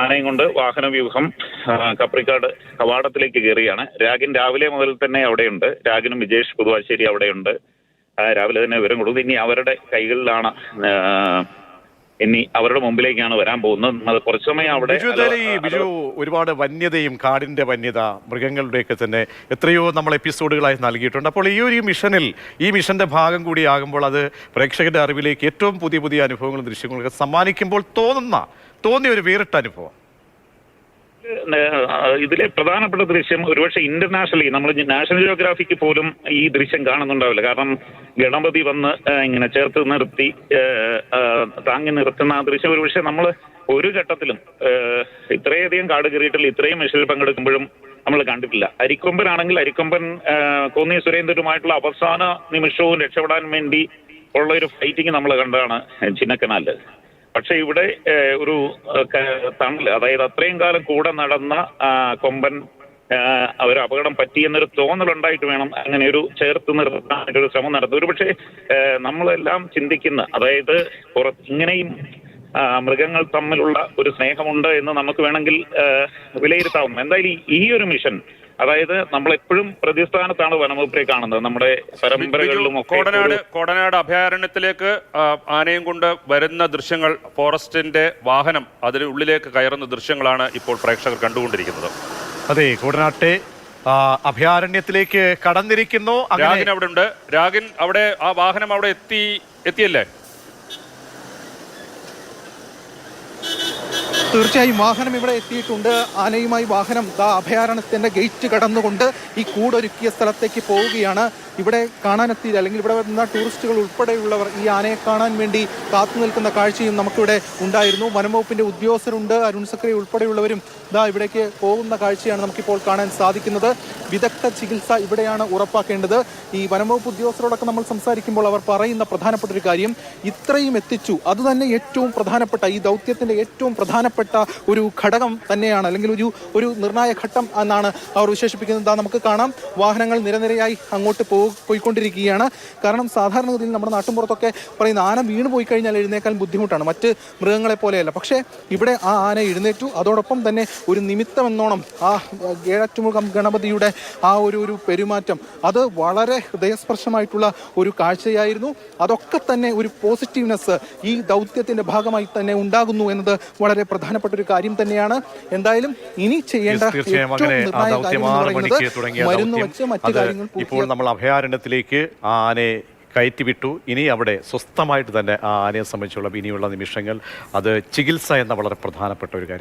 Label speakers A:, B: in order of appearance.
A: ആനയും കൊണ്ട് വാഹന വ്യൂഹം കപ്രിക്കാട് കവാടത്തിലേക്ക് കയറിയാണ്. രാഗിൻ രാവിലെ മുതൽ തന്നെ അവിടെയുണ്ട്. രാഗിനും വിജേഷ് പുതുവാശ്ശേരി അവിടെയുണ്ട്. രാവിലെ തന്നെ വിവരം കൊടുത്തു ഇനി അവരുടെ കൈകളിലാണ് ഇനി അവരുടെ മുമ്പിലേക്കാണ് വരാൻ പോകുന്നത്. കുറച്ച് സമയം അവിടെ
B: ബിജു ഒരുപാട് വന്യതയും കാടിന്റെ വന്യത മൃഗങ്ങളുടെയൊക്കെ തന്നെ എത്രയോ നമ്മൾ എപ്പിസോഡുകളായി നൽകിയിട്ടുണ്ട്. അപ്പോൾ ഈ ഒരു മിഷനിൽ ഈ മിഷന്റെ ഭാഗം കൂടി ആകുമ്പോൾ അത് പ്രേക്ഷകരുടെ അറിവിലേക്ക് ഏറ്റവും പുതിയ പുതിയ അനുഭവങ്ങളും ദൃശ്യങ്ങളൊക്കെ സമ്മാനിക്കുമ്പോൾ തോന്നുന്ന തോന്നിയ ഒരു വേറിട്ട അനുഭവം.
A: ഇതിലെ പ്രധാനപ്പെട്ട ദൃശ്യം ഒരുപക്ഷെ ഇന്റർനാഷണലി നമ്മൾ നാഷണൽ ജിയോഗ്രാഫിക്ക് പോലും ഈ ദൃശ്യം കാണുന്നുണ്ടാവില്ല. കാരണം ഗണപതി വന്ന് ഇങ്ങനെ ചേർത്ത് നിർത്തി താങ്ങി നിർത്തുന്ന ആ ദൃശ്യം ഒരുപക്ഷെ നമ്മൾ ഒരു ഘട്ടത്തിലും ഇത്രയധികം കാട് കയറിയിട്ടില്ല ഇത്രയും മിഷനിൽ പങ്കെടുക്കുമ്പോഴും നമ്മൾ കണ്ടിട്ടില്ല. അരിക്കൊമ്പനാണെങ്കിൽ അരിക്കൊമ്പൻ കോന്നി സുരേന്ദ്രനുമായിട്ടുള്ള അവസാന നിമിഷവും രക്ഷപ്പെടാൻ വേണ്ടി ഉള്ള ഒരു ഫൈറ്റിംഗ് നമ്മൾ കണ്ടതാണ് ചിന്നക്കനാല്. പക്ഷെ ഇവിടെ ഒരു തണൽ അതായത് അത്രയും കാലം കൂടെ നടന്ന കൊമ്പൻ അവർ അപകടം പറ്റിയെന്നൊരു തോന്നലുണ്ടായിട്ട് വേണം അങ്ങനെ ഒരു ചേർത്ത് നിർത്താനായിട്ട് ഒരു ശ്രമം നടത്തും ഒരു പക്ഷേ നമ്മളെല്ലാം ചിന്തിക്കുന്ന അതായത് ഇങ്ങനെയും മൃഗങ്ങൾ തമ്മിലുള്ള ഒരു സ്നേഹമുണ്ട് എന്ന് നമുക്ക് വേണമെങ്കിൽ വിലയിരുത്താവും എന്തായാലും ഈ ഒരു മിഷൻ അതായത് നമ്മൾ എപ്പോഴും പ്രതിസ്ഥാനത്താണ് വനംവകുപ്പിനെ കാണുന്നത്. നമ്മുടെ പരമ്പരകളിലും
C: കോടനാട് കോടനാട് അഭയാരണ്യത്തിലേക്ക് ആനയും കൊണ്ട് വരുന്ന ദൃശ്യങ്ങൾ ഫോറസ്റ്റിന്റെ വാഹനം അതിന് ഉള്ളിലേക്ക് കയറുന്ന ദൃശ്യങ്ങളാണ് ഇപ്പോൾ പ്രേക്ഷകർ കണ്ടുകൊണ്ടിരിക്കുന്നത്.
B: അതെ കോടനാട്ടെ അഭയാരണ്യത്തിലേക്ക് കടന്നിരിക്കുന്നു.
C: രാഗിൻ അവിടെ ഉണ്ട് രാഗിൻ അവിടെ ആ വാഹനം അവിടെ എത്തി എത്തിയല്ലേ?
D: തീർച്ചയായും വാഹനം ഇവിടെ എത്തിയിട്ടുണ്ട്. ആനയുമായി വാഹനം ദാ അഭയാരണ്യത്തിന്റെ ഗേറ്റ് കടന്നുകൊണ്ട് ഈ കൂടൊരുക്കിയ സ്ഥലത്തേക്ക് പോവുകയാണ്. ഇവിടെ കാണാനെത്തിയത് അല്ലെങ്കിൽ ഇവിടെ വരുന്ന ടൂറിസ്റ്റുകൾ ഉൾപ്പെടെയുള്ളവർ ഈ ആനയെ കാണാൻ വേണ്ടി കാത്തു നിൽക്കുന്ന കാഴ്ചയും നമുക്കിവിടെ ഉണ്ടായിരുന്നു. വനംവകുപ്പിന്റെ ഉദ്യോഗസ്ഥരുണ്ട്. അരുൺ സക്രി ഉൾപ്പെടെയുള്ളവരും ദാ ഇവിടേക്ക് പോകുന്ന കാഴ്ചയാണ് നമുക്കിപ്പോൾ കാണാൻ സാധിക്കുന്നത്. വിദഗ്ധ ചികിത്സ ഇവിടെയാണ് ഉറപ്പാക്കേണ്ടത്. ഈ വനംവകുപ്പ് ഉദ്യോഗസ്ഥരോടൊക്കെ നമ്മൾ സംസാരിക്കുമ്പോൾ അവർ പറയുന്ന പ്രധാനപ്പെട്ട ഒരു കാര്യം ഇത്രയും എത്തിച്ചു. അതുതന്നെ ഏറ്റവും പ്രധാനപ്പെട്ട ഈ ദൗത്യത്തിന്റെ ഏറ്റവും പ്രധാനപ്പെട്ട ഒരു ഘടകം തന്നെയാണ് അല്ലെങ്കിൽ ഒരു ഒരു നിർണായക ഘട്ടം എന്നാണ് അവർ വിശേഷിപ്പിക്കുന്നത്. നമുക്ക് കാണാം വാഹനങ്ങൾ നിരനിരയായി അങ്ങോട്ട് പോ പോയിക്കൊണ്ടിരിക്കുകയാണ്. കാരണം സാധാരണഗതിയിൽ നമ്മുടെ നാട്ടിൻപുറത്തൊക്കെ പറയുന്ന ആന വീണ് പോയി കഴിഞ്ഞാൽ എഴുന്നേക്കാൻ ബുദ്ധിമുട്ടാണ് മറ്റ് മൃഗങ്ങളെ പോലെയല്ല. പക്ഷേ ഇവിടെ ആ ആന എഴുന്നേറ്റു. അതോടൊപ്പം തന്നെ ഒരു നിമിത്തമെന്നോണം ആ ഏഴറ്റുമുഖം ഗണപതിയുടെ ആ ഒരു ഒരു പെരുമാറ്റം അത് വളരെ ഹൃദയസ്പർശമായിട്ടുള്ള ഒരു കാഴ്ചയായിരുന്നു. അതൊക്കെ തന്നെ ഒരു പോസിറ്റീവ്നെസ് ഈ ദൗത്യത്തിന്റെ ഭാഗമായി തന്നെ ഉണ്ടാകുന്നു എന്നത് വളരെ പ്രധാനപ്പെട്ട ഒരു കാര്യം തന്നെയാണ്. എന്തായാലും ഇനി ചെയ്യേണ്ട മരുന്ന് വെച്ച് മറ്റു കാര്യങ്ങൾ
B: ഇപ്പോൾ നമ്മൾ അഭയാരണ്യത്തിലേക്ക് ആനയെ കയറ്റിവിട്ടു. ഇനി അവിടെ സ്വസ്ഥമായിട്ട് തന്നെ ആ ആനയെ സംബന്ധിച്ചുള്ള ഇനിയുള്ള നിമിഷങ്ങൾ. അത് ചികിത്സ എന്ന വളരെ പ്രധാനപ്പെട്ട ഒരു കാര്യം.